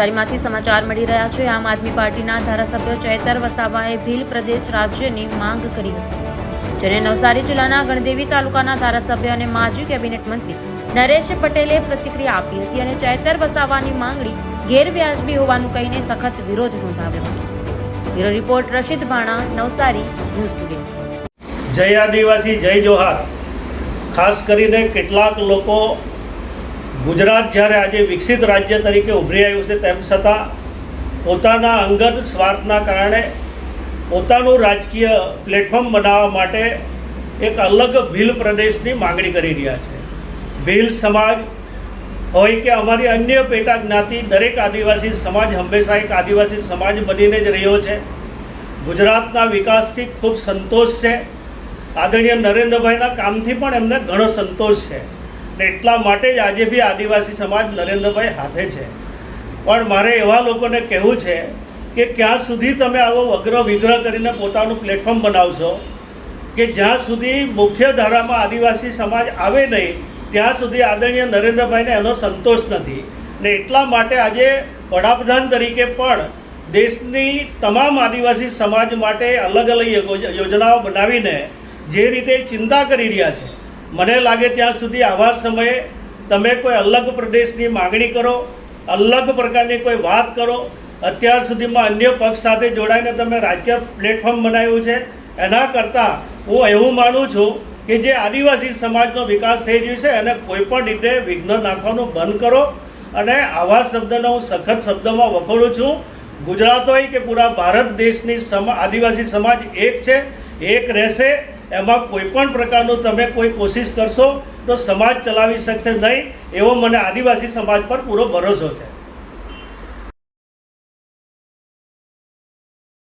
નવસારીમાંથી સમાચાર મળી રહ્યા છે. આમ આદમી પાર્ટીના ધારાસભ્ય ચૈતર વસાવાએ ભીલ પ્રદેશ રાજ્યની માંગ કરી હતી. જેને નવસારી જિલ્લાના ગણદેવી તાલુકાના ધારાસભ્ય અને માજી કેબિનેટ મંત્રી નરેશ પટેલે પ્રતિક્રિયા આપી હતી અને ચૈતર વસાવાની માંગણી ગેરવ્યાજબી હોવાનું કહીને સખત વિરોધ નોંધાવ્યો હતો. Bureau report Rashid Bhana, Navsari, news today. જય આદિવાસી, જય જોહાર. ખાસ કરીને કેટલાક લોકો ગુજરાત જ્યારે આજે વિકસિત રાજ્ય તરીકે ઉભરી આવ્યું છે, તેમ છતાં પોતાના અંગત સ્વાર્થના કારણે પોતાનું રાજકીય પ્લેટફોર્મ બનાવવા માટે એક અલગ ભીલ પ્રદેશની માગણી કરી રહ્યા છે. ભીલ સમાજ હોય કે અમારી અન્ય પેટા જ્ઞાતિ, દરેક આદિવાસી સમાજ હંમેશા એક આદિવાસી સમાજ બનીને જ રહ્યો છે. ગુજરાતના વિકાસથી ખૂબ સંતોષ છે. આદરણીય નરેન્દ્રભાઈના કામથી પણ એમને ઘણો સંતોષ છે. ને એટલા માટે જ આજે બી આદિવાસી સમાજ નરેન્દ્રભાઈ હાથે છે. પણ મારે એવા લોકોને કહેવું છે કે ક્યાં સુધી તમે આવો વગ્ર વિગ્રહ કરીને પોતાનું પ્લેટફોર્મ બનાવશો, કે જ્યાં સુધી મુખ્ય ધારામાં આદિવાસી સમાજ આવે નહીં, ત્યાં સુધી આદરણીય નરેન્દ્રભાઈને એનો સંતોષ નથી. ને એટલા માટે આજે વડાપ્રધાન તરીકે પણ દેશની તમામ આદિવાસી સમાજ માટે અલગ અલગ યોજનાઓ બનાવીને જે રીતે ચિંતા કરી રહ્યા છે મને લાગે ત્યાં સુધી આવા સમયે તમે કોઈ અલગ પ્રદેશની માગણી કરો, અલગ પ્રકારની કોઈ વાત કરો, અત્યાર સુધીમાં અન્ય પક્ષ સાથે જોડાઈને તમે રાજ્ય પ્લેટફોર્મ બનાવ્યું છે. એના કરતાં હું એવું માનું છું કે જે આદિવાસી સમાજનો વિકાસ થઈ રહ્યો છે, એને કોઈ પણ રીતે વિઘ્ન નાખવાનું બંધ કરો. અને આવા શબ્દનો હું સખત શબ્દમાં વખોડું છું. ગુજરાત હોય કે પૂરા ભારત દેશની સમા, આદિવાસી સમાજ એક છે, એક રહેશે. એમાં કોઈ પણ પ્રકારનું તમે કોઈ કોશિશ કરશો તો સમાજ ચલાવી શકશે નહીં, એવો મને આદિવાસી સમાજ પર પૂરો ભરોસો છે.